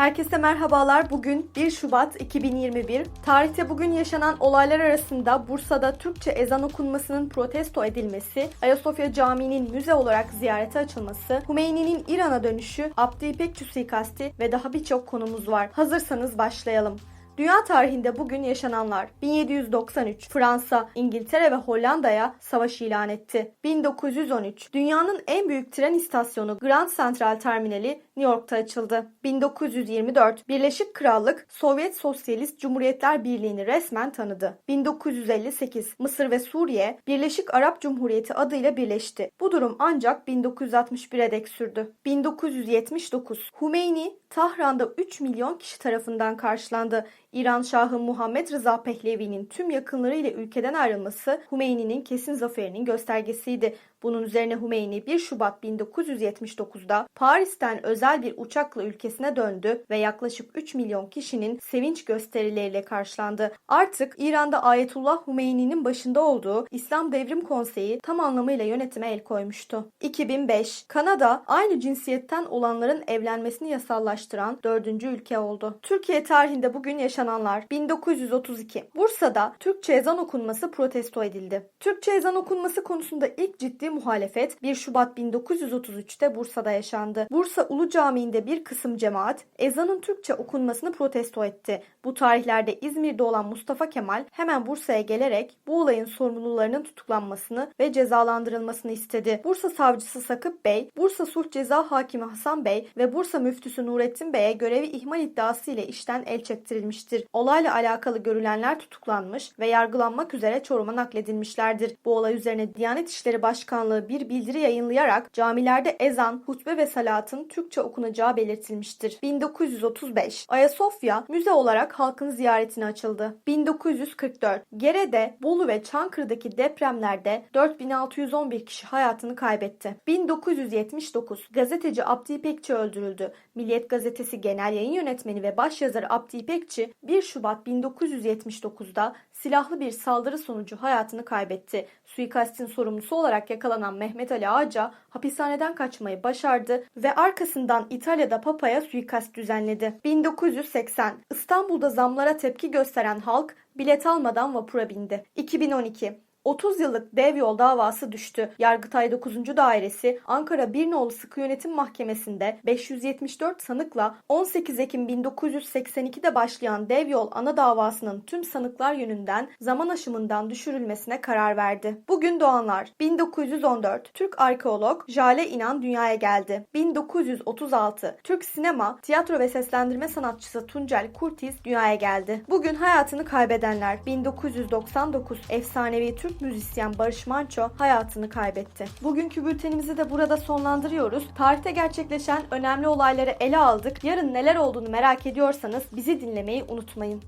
Herkese merhabalar. Bugün 1 Şubat 2021. Tarihte bugün yaşanan olaylar arasında Bursa'da Türkçe ezan okunmasının protesto edilmesi, Ayasofya Camii'nin müze olarak ziyarete açılması, Hümeyni'nin İran'a dönüşü, Abdi İpekçi suikasti ve daha birçok konumuz var. Hazırsanız başlayalım. Dünya tarihinde bugün yaşananlar 1793 Fransa, İngiltere ve Hollanda'ya savaş ilan etti. 1913 Dünyanın en büyük tren istasyonu Grand Central Terminali New York'ta açıldı. 1924 Birleşik Krallık Sovyet Sosyalist Cumhuriyetler Birliği'ni resmen tanıdı. 1958 Mısır ve Suriye Birleşik Arap Cumhuriyeti adıyla birleşti. Bu durum ancak 1961'e dek sürdü. 1979 Hümeyni Tahran'da 3 milyon kişi tarafından karşılandı. İran Şahı Muhammed Rıza Pehlevi'nin tüm yakınlarıyla ülkeden ayrılması Hümeyni'nin kesin zaferinin göstergesiydi. Bunun üzerine Hümeyni 1 Şubat 1979'da Paris'ten özel bir uçakla ülkesine döndü ve yaklaşık 3 milyon kişinin sevinç gösterileriyle karşılandı. Artık İran'da Ayetullah Hümeyni'nin başında olduğu İslam Devrim Konseyi tam anlamıyla yönetime el koymuştu. 2005 Kanada aynı cinsiyetten olanların evlenmesini yasallaştıran dördüncü ülke oldu. Türkiye tarihinde bugün yaşananlar 1932 Bursa'da Türkçe ezan okunması protesto edildi. Türkçe ezan okunması konusunda ilk ciddi muhalefet 1 Şubat 1933'te Bursa'da yaşandı. Bursa Ulu Camii'nde bir kısım cemaat ezanın Türkçe okunmasını protesto etti. Bu tarihlerde İzmir'de olan Mustafa Kemal hemen Bursa'ya gelerek bu olayın sorumlularının tutuklanmasını ve cezalandırılmasını istedi. Bursa savcısı Sakıp Bey, Bursa Sulh Ceza Hakimi Hasan Bey ve Bursa Müftüsü Nurettin Bey'e görevi ihmal iddiası ile işten el çektirilmiştir. Olayla alakalı görülenler tutuklanmış ve yargılanmak üzere Çorum'a nakledilmişlerdir. Bu olay üzerine Diyanet İşleri Başkanlığı bir bildiri yayınlayarak camilerde ezan, hutbe ve salatın Türkçe okunacağı belirtilmiştir. 1935 Ayasofya müze olarak halkın ziyaretine açıldı. 1944 Gere'de, Bolu ve Çankırı'daki depremlerde 4611 kişi hayatını kaybetti. 1979 gazeteci Abdi İpekçi öldürüldü. Milliyet Gazetesi Genel Yayın Yönetmeni ve başyazarı Abdi İpekçi 1 Şubat 1979'da silahlı bir saldırı sonucu hayatını kaybetti. Suikastin sorumlusu olarak yakalanan Mehmet Ali Ağca hapishaneden kaçmayı başardı ve arkasından İtalya'da Papa'ya suikast düzenledi. 1980 İstanbul'da zamlara tepki gösteren halk bilet almadan vapura bindi. 2012 30 yıllık dev yol davası düştü. Yargıtay 9. Dairesi Ankara Birnoğlu Sıkı Yönetim Mahkemesi'nde 574 sanıkla 18 Ekim 1982'de başlayan dev yol ana davasının tüm sanıklar yönünden zaman aşımından düşürülmesine karar verdi. Bugün doğanlar 1914 Türk arkeolog Jale İnan dünyaya geldi. 1936 Türk sinema, tiyatro ve seslendirme sanatçısı Tuncel Kurtiz dünyaya geldi. Bugün hayatını kaybedenler 1999 efsanevi Türk müzisyen Barış Manço hayatını kaybetti. Bugünkü bültenimizi de burada sonlandırıyoruz. Tarihte gerçekleşen önemli olayları ele aldık. Yarın neler olduğunu merak ediyorsanız bizi dinlemeyi unutmayın.